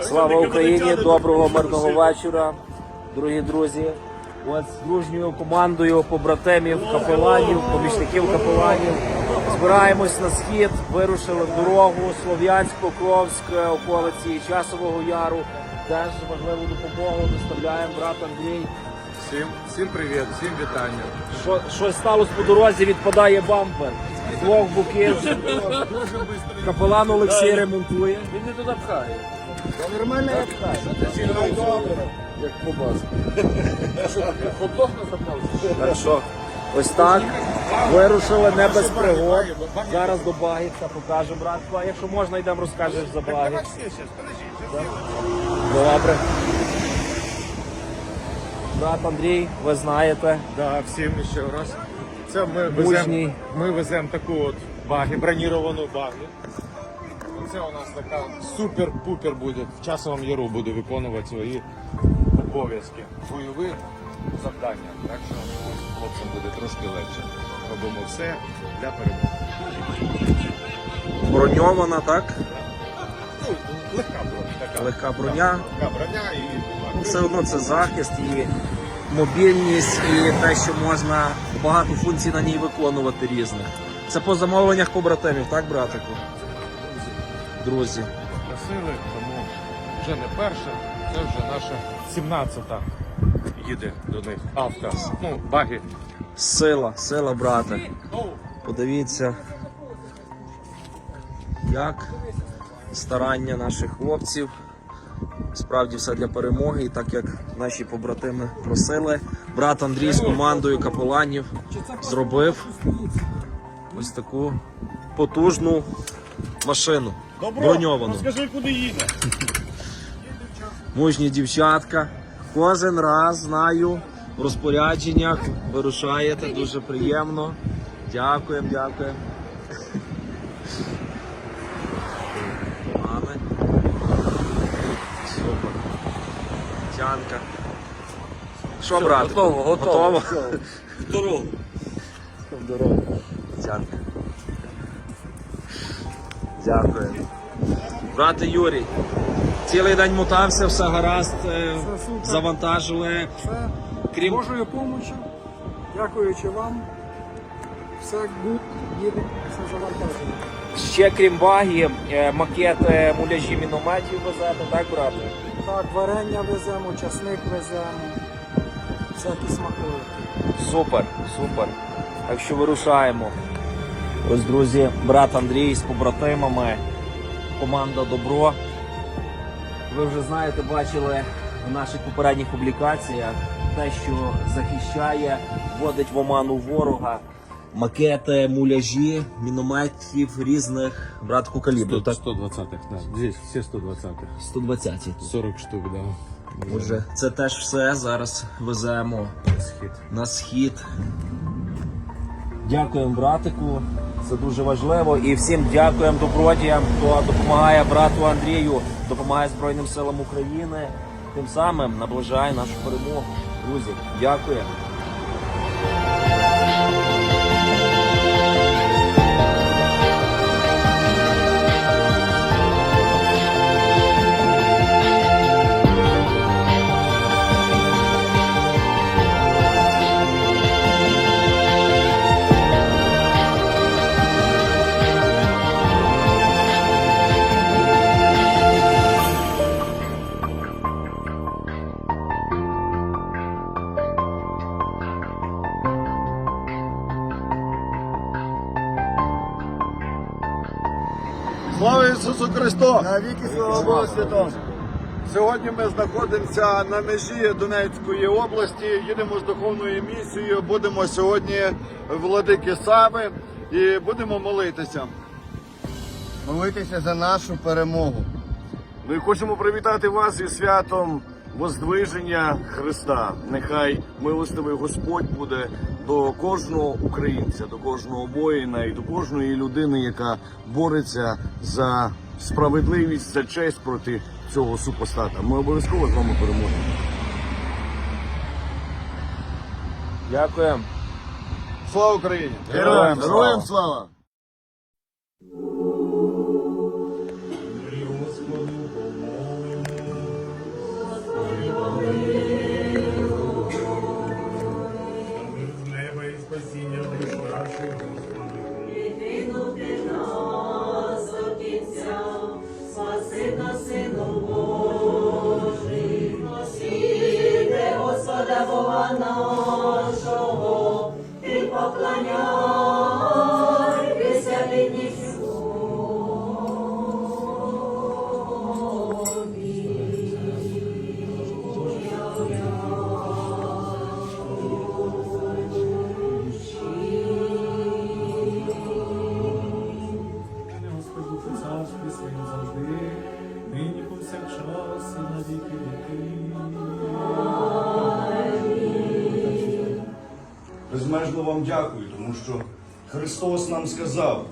Слава Україні! Доброго мирного вечора, дорогі друзі. От з дружньою командою побратимів, капеланів, помічників капеланів збираємось на схід, вирушили в дорогу Слов'янськ, Покровськ, околиці Часового Яру. Теж важливу допомогу доставляємо брат Андрій. Всім, всім привіт, всім вітання. Що, щось сталося по дорозі, відпадає бампер. Двох боків. Капелан Олексій ремонтує. Він не туди пхає. Нормально як пхає. Як побас. Хот-дог на? Так що ось так. Вирушили не без пригод. Зараз до Багівця покажемо братва. Якщо можна, йдемо розкажеш за Багівця. Добре. Брат Андрій, ви знаєте. Да, всім ще раз. Це ми веземо ми веземо таку от баги, броніровану баги. Це у нас така супер-пупер буде. В часовому яру буде виконувати свої обов'язки. Бойові завдання. Так що хлопцям буде трошки легше. Робимо все для перемоги. Броньована, так? Ну, легка броня. Така. Легка броня. Легка броня і. Все одно це захист і мобільність, і те, що можна багато функцій на ній виконувати різних. Це по замовленнях побратимів, так, братику? Друзі. Просили, тому вже не перша, це вже наша 17-та їде до них авто. Ну, баги. Сила, сила, брате. Подивіться, як старання наших хлопців. Справді все для перемоги, і так як наші побратими просили, брат Андрій з командою капеланів зробив ось таку потужну машину. Броньовану. Скажи, куди їде? Мужні дівчатка. Кожен раз знаю в розпорядженнях вирушаєте, дуже приємно. Дякуємо, дякуємо. Мами. Супер. Тянка. Що, брат? Готово, готово. В дорогу. В дорогу. Тянка. Дякую. Брате Юрій, цілий день мотався, все гаразд, е, супер. завантажили. Все Крім Божою помочі, дякуючи вам. Все гуд, їде, все завантажено. ще крім баги, е, макет е, муляжі мінометів везете, так, брате? Так, варення веземо, часник веземо, всякі смаколики. Супер, супер. Так що вирушаємо. Ось, друзі, брат Андрій з побратимами, команда Добро. Ви вже знаєте, бачили в наших попередніх публікаціях те, що захищає, вводить в оману ворога. Макети, муляжі, мінометів різних братку калібру. Так? 120-х, да. Здесь всі 120-х. 120 тут. 40 штук, да. Отже, це теж все зараз веземо Схід. на схід. Дякуємо братику, це дуже важливо. І всім дякуємо добродіям, хто допомагає брату Андрію, допомагає Збройним силам України. Тим самим наближає нашу перемогу. Друзі, дякую. Христу! Навіки слава Богу святому! Сьогодні ми знаходимося на межі Донецької області. Їдемо з духовною місією. Будемо сьогодні владики Сави і будемо молитися. молитися за нашу перемогу. Ми хочемо привітати вас із святом Воздвиження Христа. Нехай милостивий Господь буде до кожного українця, до кожного воїна і до кожної людини, яка бореться за справедливість, за честь проти цього супостата. Ми обов'язково з вами переможемо. Дякуємо. Слава Україні! Героям, героям слава! Христос нам сказав,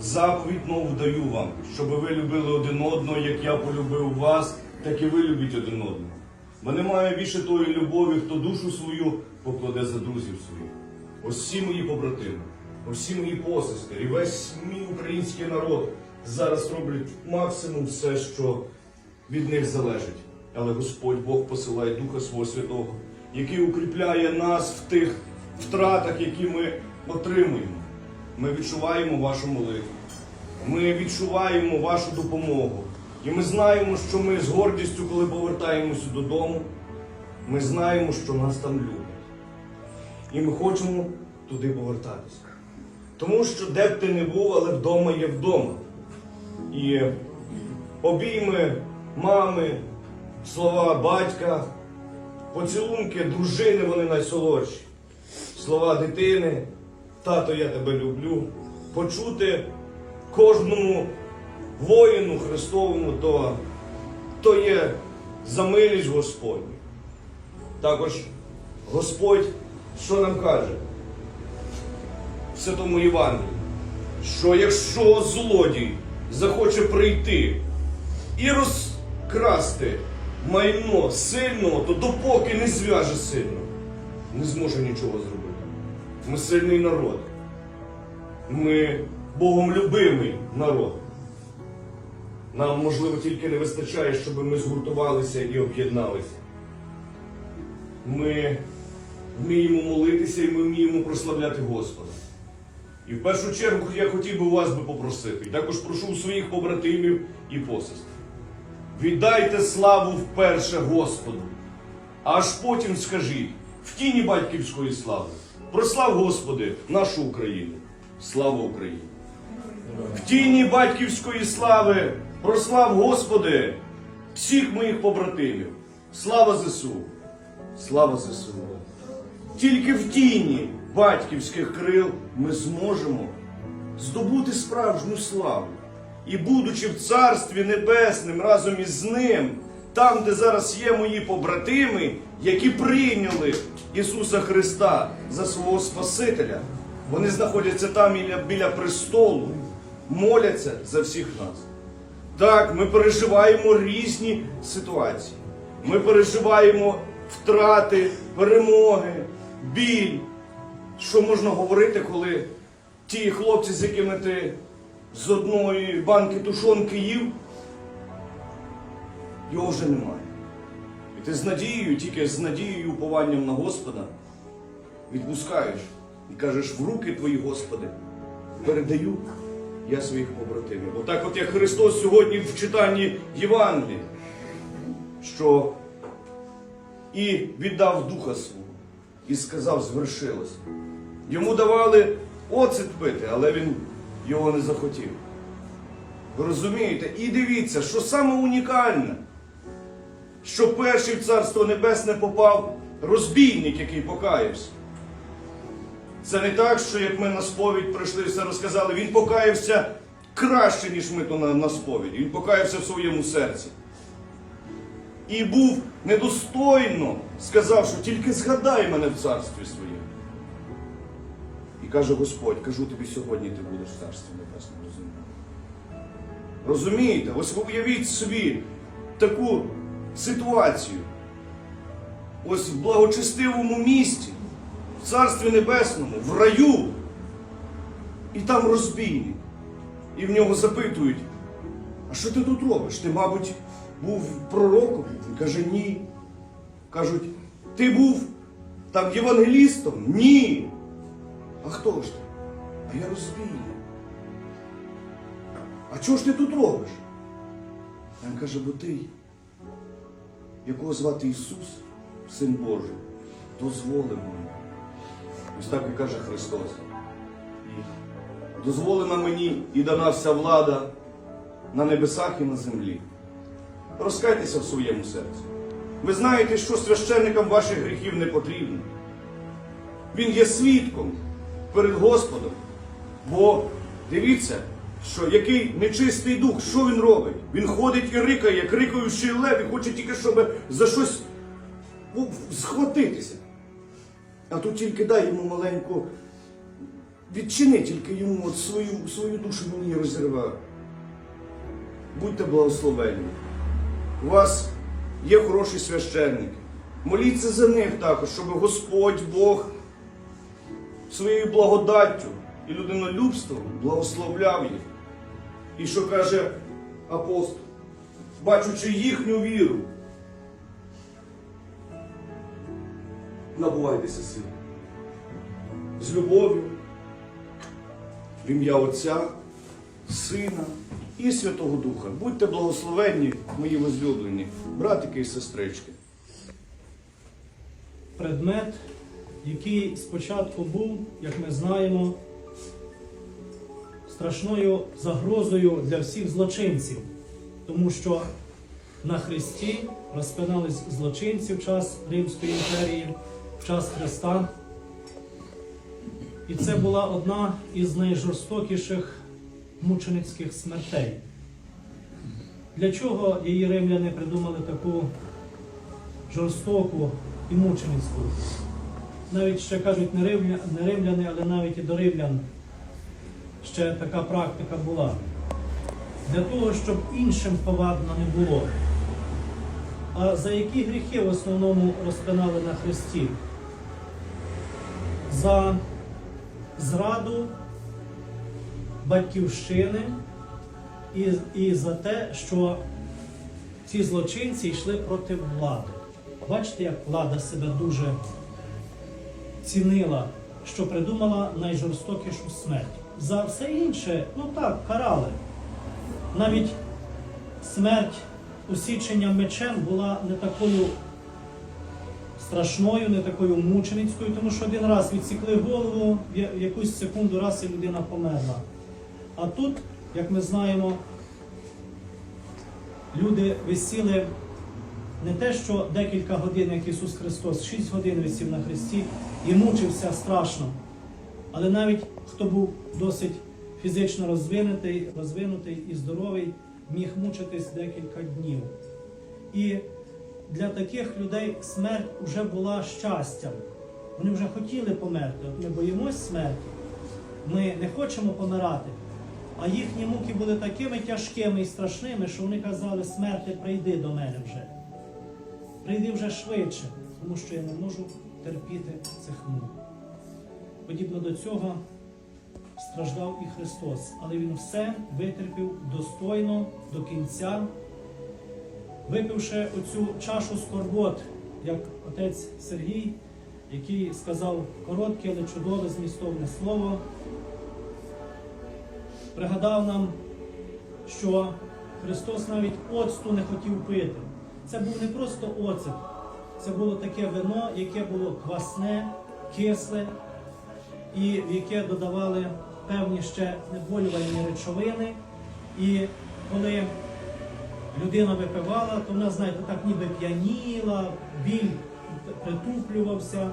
заповідь нову даю вам, щоб ви любили один одного, як я полюбив вас, так і ви любіть один одного. Бо немає більше тої любові, хто душу свою покладе за друзів своїх. Всі мої побратими, всі мої посестри, і весь мій український народ зараз роблять максимум все, що від них залежить. Але Господь Бог посилає Духа Свого Святого, який укріпляє нас в тих втратах, які ми отримуємо. Ми відчуваємо вашу молитву. Ми відчуваємо вашу допомогу. І ми знаємо, що ми з гордістю, коли повертаємося додому, ми знаємо, що нас там люблять. І ми хочемо туди повертатися. Тому що де б ти не був, але вдома є вдома. І обійми мами, слова батька, поцілунки дружини вони найсолодші. Слова дитини, тато, я тебе люблю. Почути кожному воїну Христовому, то, то є за милість Господню. Також Господь, що нам каже в Святому Євангелії, що якщо злодій захоче прийти і розкрасти майно сильного, то допоки не зв'яже сильно, не зможе нічого зробити. Ми сильний народ. Ми Богом любимий народ. Нам, можливо, тільки не вистачає, щоб ми згуртувалися і об'єдналися. Ми вміємо молитися і ми вміємо прославляти Господа. І в першу чергу я хотів би вас би попросити, також прошу своїх побратимів і посестер. Віддайте славу вперше Господу, аж потім скажіть в тіні батьківської слави. Прослав Господи нашу Україну. Слава Україні! В тіні батьківської слави прослав Господи всіх моїх побратимів. Слава ЗСУ! Слава ЗСУ! Тільки в тіні батьківських крил ми зможемо здобути справжню славу. І будучи в Царстві Небесним разом із ним, там, де зараз є мої побратими, які прийняли Ісуса Христа за свого Спасителя, вони знаходяться там біля, престолу, моляться за всіх нас. Так, ми переживаємо різні ситуації. Ми переживаємо втрати, перемоги, біль. Що можна говорити, коли ті хлопці, з якими ти з одної банки тушонки їв, його вже немає. Ти з надією, тільки з надією упованням на Господа відпускаєш і кажеш, в руки твої, Господи, передаю я своїх побратимів. Отак от як Христос сьогодні в читанні Євангелії, що і віддав Духа свого, і сказав, звершилось. Йому давали оцет пити, але він його не захотів. Ви розумієте? І дивіться, що саме унікальне, що перший в Царство Небесне попав розбійник, який покаявся. Це не так, що як ми на сповідь прийшли все розказали, він покаявся краще, ніж ми то на, на сповіді. Він покаявся в своєму серці. І був недостойно, сказав, що тільки згадай мене в царстві своєму. І каже Господь, кажу тобі сьогодні ти будеш в царстві небесному розумієте. Розумієте? Ось уявіть собі таку ситуацію. Ось в благочестивому місті, в царстві небесному, в раю. І там розбійник. І в нього запитують, а що ти тут робиш? Ти, мабуть, був пророком? Він каже, ні. Кажуть, ти був там євангелістом? Ні. А хто ж ти? А я розбійник. А чого ж ти тут робиш? Він каже, бо ти, якого звати Ісус, Син Божий, дозволив мені. Ось так і каже Христос. Дозволена мені і дана вся влада на небесах і на землі. Розкайтеся в своєму серці. Ви знаєте, що священникам ваших гріхів не потрібно. Він є свідком перед Господом. Бо дивіться, що який нечистий дух, що він робить? Він ходить і рикає, як рикаючий лев, і хоче тільки, щоб за щось схватитися. А тут тільки дай йому маленьку, відчини тільки йому от свою, свою душу мені розірвав. Будьте благословенні. У вас є хороші священники. Моліться за них також, щоб Господь Бог своєю благодаттю і людинолюбством благословляв їх. І що каже апостол, бачучи їхню віру, набувайтеся сил. З любов'ю, в ім'я Отця, Сина і Святого Духа. Будьте благословенні, мої возлюблені, братики і сестрички. предмет, який спочатку був, як ми знаємо, страшною загрозою для всіх злочинців, тому що на Христі розпинались злочинці в час Римської імперії, в час Христа. І це була одна із найжорстокіших мученицьких смертей. Для чого її римляни придумали таку жорстоку і мученицьку? Навіть ще кажуть не римляни, але навіть і до римлян ще така практика була. Для того, щоб іншим повадно не було. А за які гріхи в основному розпинали на Христі? За зраду батьківщини і, і за те, що ці злочинці йшли проти влади. Бачите, як влада себе дуже цінила, що придумала найжорстокішу смерть. За все інше, ну так, карали. Навіть смерть усічення мечем була не такою страшною, не такою мученицькою, тому що один раз відсікли голову, в якусь секунду раз і людина померла. А тут, як ми знаємо, люди висіли не те, що декілька годин, як Ісус Христос, 6 годин висів на Христі і мучився страшно. Але навіть хто був досить фізично розвинутий, розвинутий і здоровий, міг мучитись декілька днів. І для таких людей смерть вже була щастям. Вони вже хотіли померти. От ми боїмось смерті, ми не хочемо помирати. А їхні муки були такими тяжкими і страшними, що вони казали, смерти, прийди до мене вже. Прийди вже швидше, тому що я не можу терпіти цих мук. Подібно до цього страждав і Христос, але Він все витерпів достойно до кінця, випивши оцю чашу скорбот, як отець Сергій, який сказав коротке, але чудове змістовне слово, пригадав нам, що Христос навіть оцту не хотів пити. Це був не просто оцет, це було таке вино, яке було квасне, кисле, і в яке додавали певні ще неболювальні речовини. І коли людина випивала, то вона, знаєте, так ніби п'яніла, біль притуплювався,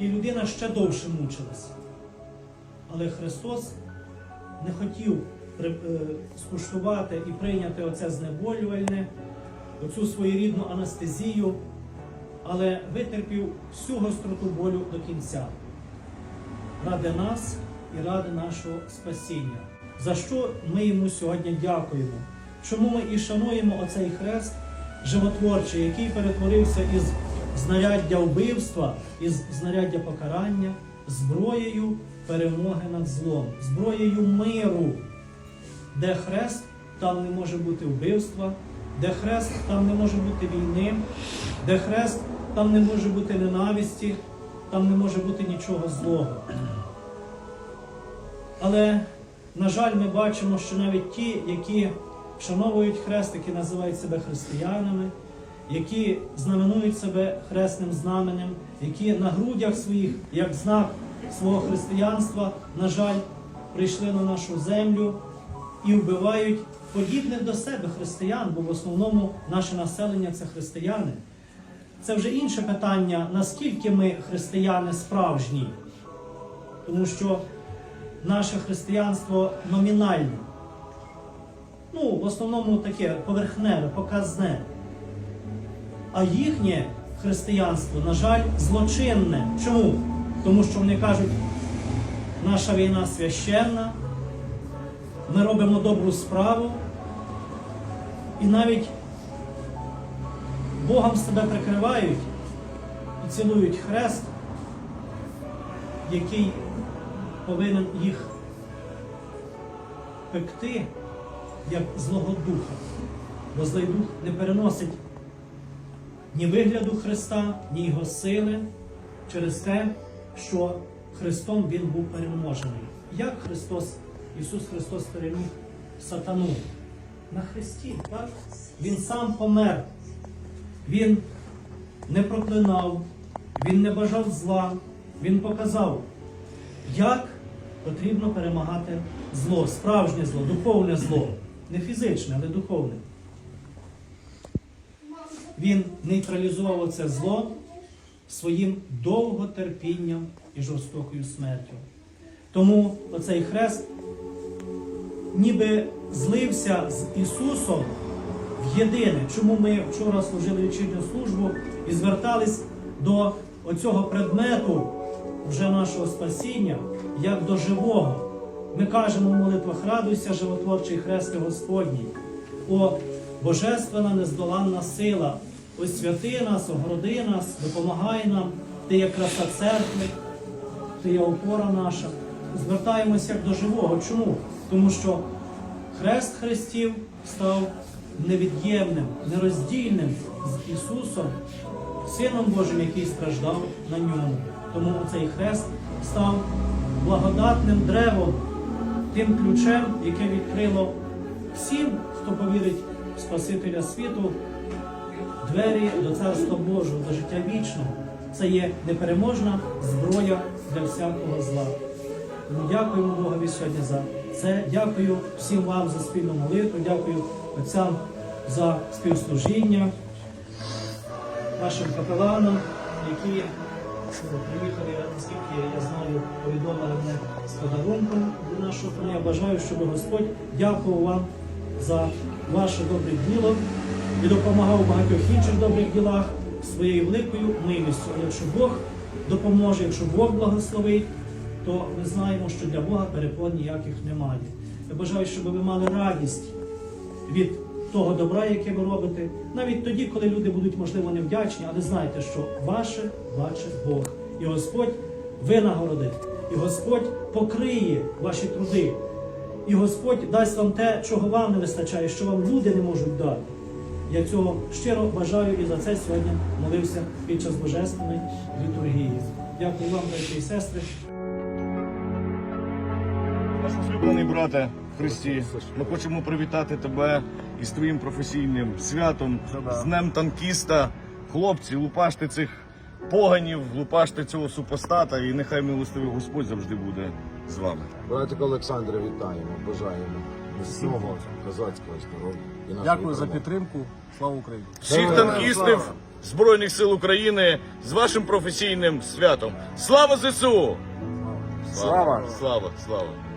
і людина ще довше мучилася. Але Христос не хотів е, скуштувати і прийняти оце знеболювальне, оцю своєрідну анестезію, але витерпів всю гостроту болю до кінця ради нас і ради нашого спасіння. За що ми йому сьогодні дякуємо? Чому ми і шануємо оцей хрест животворчий, який перетворився із знаряддя вбивства, із знаряддя покарання, зброєю перемоги над злом, зброєю миру, де хрест, там не може бути вбивства, де хрест, там не може бути війни, де хрест, там не може бути ненависті, там не може бути нічого злого. Але, на жаль, ми бачимо, що навіть ті, які вшановують хрест, які називають себе християнами, які знаменують себе хресним знаменем, які на грудях своїх, як знак свого християнства, на жаль, прийшли на нашу землю і вбивають подібних до себе християн, бо в основному наше населення це християни. Це вже інше питання, наскільки ми християни справжні, тому що наше християнство номінальне. Ну, в основному таке поверхневе, показне. А їхнє християнство, на жаль, злочинне. Чому? Тому що вони кажуть, наша війна священна, ми робимо добру справу, і навіть Богом себе прикривають і цілують хрест, який повинен їх пекти як злого духа. Бо злий дух не переносить ні вигляду Христа, ні його сили через те, що Христом Він був переможений. Як Христос, Ісус Христос переміг сатану? На Христі, так? Він сам помер. Він не проклинав, він не бажав зла, він показав, як потрібно перемагати зло, справжнє зло, духовне зло, не фізичне, але духовне. Він нейтралізував це зло своїм довготерпінням і жорстокою смертю. Тому оцей хрест ніби злився з Ісусом в єдине. Чому ми вчора служили вечірню службу і звертались до оцього предмету вже нашого спасіння, як до живого. Ми кажемо в молитвах радуйся, животворчий хрест Господній. О, божественна нездоланна сила, освяти нас, огороди нас, допомагай нам, ти є краса церкви, ти є опора наша. Звертаємося як до живого. Чому? Тому що хрест Христів став невід'ємним, нероздільним з Ісусом, Сином Божим, який страждав на ньому. Тому цей хрест став благодатним древом, тим ключем, яке відкрило всім, хто повірить в Спасителя світу, двері до Царства Божого, до життя вічного. Це є непереможна зброя для всякого зла. Тому дякуємо Богові сьогодні за це. Дякую всім вам за спільну молитву. Дякую отцям за співслужіння, нашим капеланам, які приїхали, наскільки я знаю, повідомили мене з подарунком до нашого коня. Бажаю, щоб Господь дякував вам за ваше добре діло і допомагав у багатьох інших добрих ділах своєю великою милістю. Якщо Бог допоможе, якщо Бог благословить, то ми знаємо, що для Бога перепон ніяких немає. Я бажаю, щоб ви мали радість від того добра, яке ви робите, навіть тоді, коли люди будуть, можливо, невдячні, але знайте, що ваше бачить Бог. І Господь винагородить, і Господь покриє ваші труди. І Господь дасть вам те, чого вам не вистачає, що вам люди не можуть дати. Я цього щиро бажаю і за це сьогодні молився під час божественної літургії. Дякую вам, браті і сестри. Наш улюблений брате Христі, ми хочемо привітати тебе із твоїм професійним святом, з Днем танкіста. Хлопці, лупаште цих поганів, лупаште цього супостата, і нехай милостивий Господь завжди буде з вами. Братик Олександре, вітаємо, бажаємо міцного козацького здоров'я. і Дякую за підтримку. Слава Україні! Всіх танкістів Збройних сил України з вашим професійним святом. Слава ЗСУ! Слава! Слава! Слава!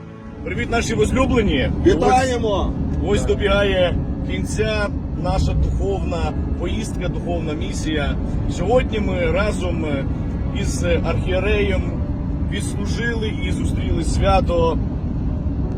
Привіт, наші возлюблені! Вітаємо! Ось, ось добігає кінця наша духовна поїздка, духовна місія. Сьогодні ми разом із архієреєм відслужили і зустріли свято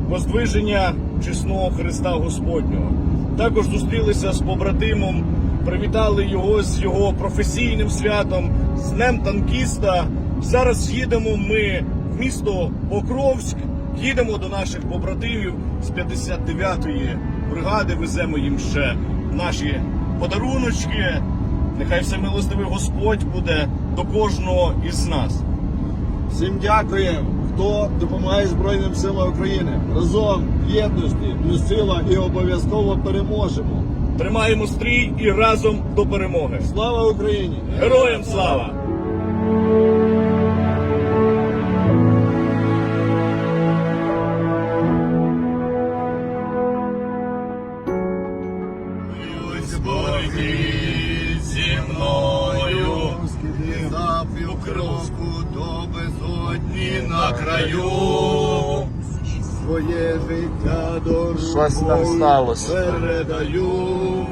Воздвиження чесного Христа Господнього. Також зустрілися з побратимом, привітали його з його професійним святом, з Днем танкіста. Зараз їдемо ми в місто Покровськ, їдемо до наших побратимів з 59-ї бригади, веземо їм ще наші подаруночки. Нехай все милостивий Господь буде до кожного із нас. Всім дякуємо, хто допомагає Збройним силам України. Разом в єдності ми сила і обов'язково переможемо. Тримаємо стрій і разом до перемоги. Слава Україні! Героям слава! Безодні на краю. Своє життя до Щось там сталося. передаю.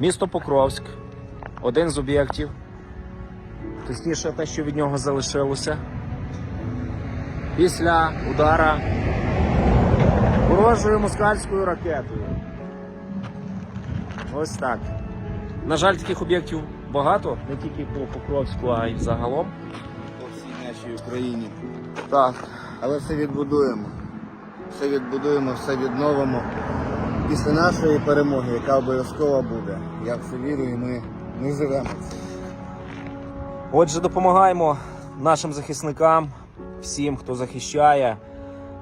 Місто Покровськ, один з об'єктів, точніше те, що від нього залишилося. Після удара ворожою москальською ракетою. Ось так. На жаль, таких об'єктів багато, не тільки по Покровську, а й загалом. по всій нашій Україні. Так. Але все відбудуємо. Все відбудуємо, все відновимо. Після нашої перемоги, яка обов'язково буде. Я в це вірю і ми, ми живемо. Отже, допомагаємо нашим захисникам, всім, хто захищає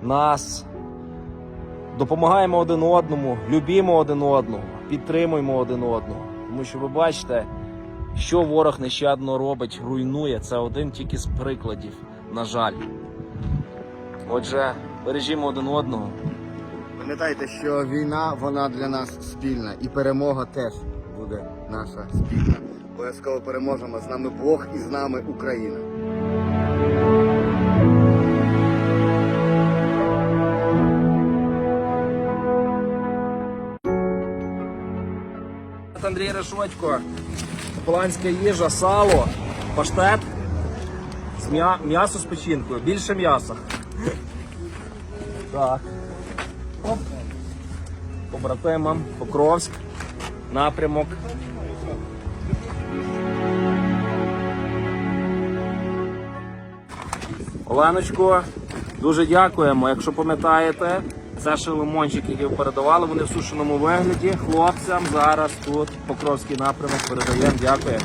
нас. Допомагаємо один одному, любімо один одного, підтримуємо один одного. Тому що ви бачите, що ворог нещадно робить, руйнує. Це один тільки з прикладів, на жаль. Отже, бережімо один одного. Пам'ятайте, що війна вона для нас спільна, і перемога теж буде наша спільна. Обов'язково переможемо. З нами Бог і з нами Україна. Андрій Решочко, голландська їжа, сало, паштет, з м'я- м'ясо з печінкою, більше м'яса. Так. Оп. Побратимам, Покровськ, напрямок. Оленочко, дуже дякуємо. Якщо пам'ятаєте, це ще лимончик, який передавали. Вони в сушеному вигляді. Хлопцям зараз тут Покровський напрямок передаємо. Дякую.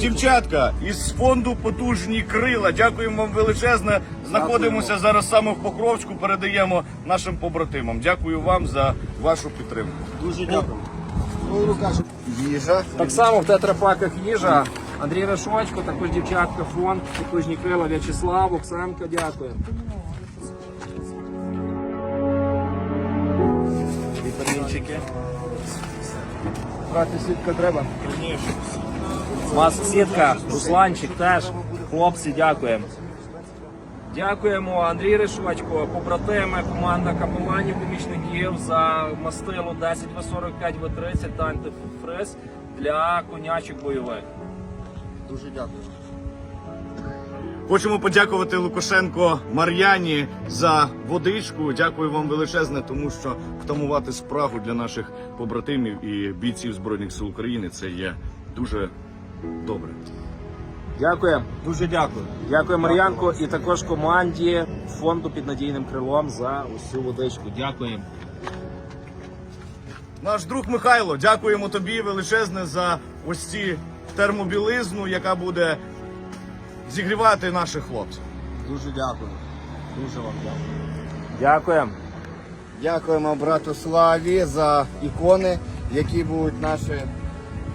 Дівчатка із фонду потужні крила. Дякуємо вам величезне. Знаходимося зараз саме в Покровську. Передаємо нашим побратимам. Дякую вам за вашу підтримку. Дуже дякую. Їжа. Так само в тетрапаках їжа. Андрій Решочко, також дівчатка, фонд, потужні крила, В'ячеслав, Оксанка, дякую. Вітамінчики. Брати сітка треба. У вас сітка, Русланчик теж. Хлопці, дякуємо. Дякуємо Андрій Решочко, побратими, команда капеланів, помічників за мастило 10 В45 В30 та антифриз для конячок бойових. Дуже дякую. Хочемо подякувати Лукашенко Мар'яні за водичку. Дякую вам величезне, тому що втамувати спрагу для наших побратимів і бійців збройних сил України це є дуже добре. Дякую. Дуже дякую. Дякую, Мар'янко, і також команді фонду під надійним крилом за усю водичку. Дякуємо. Наш друг Михайло, дякуємо тобі величезне за ось ці термобілизну, яка буде зігрівати наших хлопців. Дуже дякую. Дуже вам дякую. Дякуємо. Дякуємо брату Славі за ікони, які будуть наші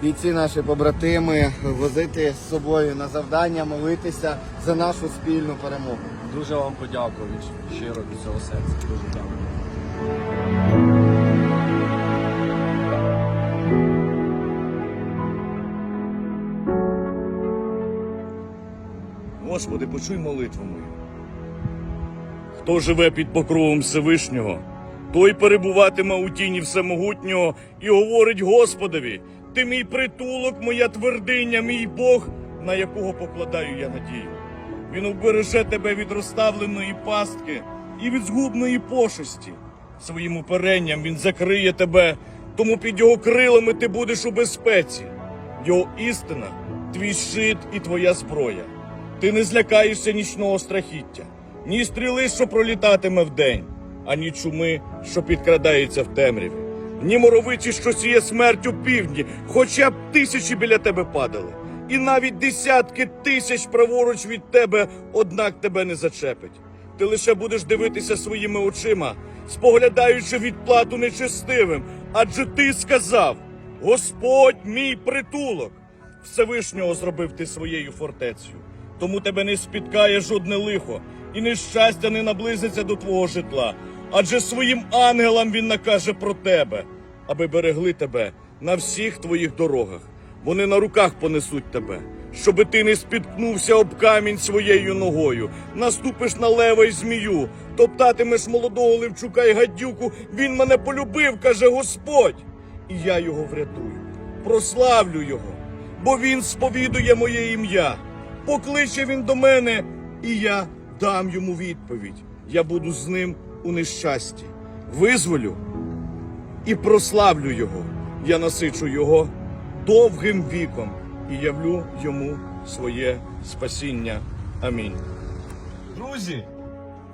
бійці, наші побратими возити з собою на завдання, молитися за нашу спільну перемогу. Дуже вам подякую щиро від цього серця. Дуже дякую. Господи, почуй молитву мою. Хто живе під покровом Всевишнього, той перебуватиме у тіні Всемогутнього і говорить Господові, ти мій притулок, моя твердиня, мій Бог, на якого покладаю я надію. Він убереже тебе від розставленої пастки і від згубної пошесті. Своїм уперенням він закриє тебе, тому під його крилами ти будеш у безпеці. Його істина, твій щит і твоя зброя. Ти не злякаєшся нічного страхіття, ні стріли, що пролітатиме вдень, ані чуми, що підкрадається в темряві, ні моровиці, що сіє смерть у півдні, хоча б тисячі біля тебе падали, і навіть десятки тисяч праворуч від тебе, однак тебе не зачепить. Ти лише будеш дивитися своїми очима, споглядаючи відплату нечестивим, адже ти сказав: Господь мій притулок. Всевишнього зробив ти своєю фортецею. Тому тебе не спіткає жодне лихо, і нещастя не наблизиться до твого житла. Адже своїм ангелам він накаже про тебе, аби берегли тебе на всіх твоїх дорогах. Вони на руках понесуть тебе, щоби ти не спіткнувся об камінь своєю ногою, наступиш на лева й змію, топтатимеш молодого левчука й гадюку. Він мене полюбив, каже Господь, і я його врятую. Прославлю його, бо він сповідує моє ім'я. Покличе він до мене, і я дам йому відповідь. Я буду з ним у нещасті. Визволю і прославлю його. Я насичу його довгим віком і явлю йому своє спасіння. Амінь. Друзі,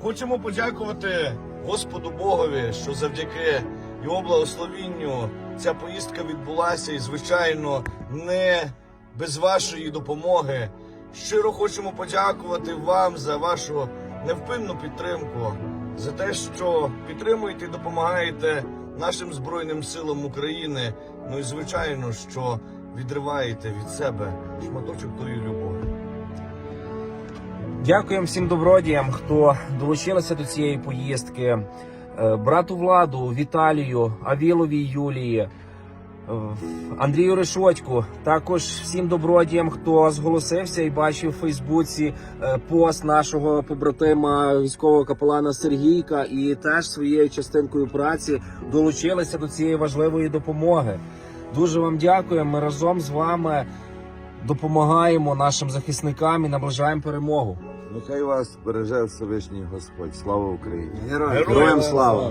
хочемо подякувати Господу Богові, що завдяки його благословінню ця поїздка відбулася, і, звичайно, не без вашої допомоги. Щиро хочемо подякувати вам за вашу невпинну підтримку, за те, що підтримуєте і допомагаєте нашим Збройним силам України. Ну і звичайно, що відриваєте від себе шматочок тої любові. Дякуємо всім добродіям, хто долучилися до цієї поїздки. Е, Брату Владу, Віталію, Авіловій Юлії, Андрію Решотьку, також всім добродіям, хто зголосився і бачив у Фейсбуці е, пост нашого побратима військового капелана Сергійка, і теж своєю частинкою праці долучилися до цієї важливої допомоги. Дуже вам дякуємо. Ми разом з вами допомагаємо нашим захисникам і наближаємо перемогу. Нехай вас береже Всевишній Господь. Слава Україні! Героям Героям Героям слава!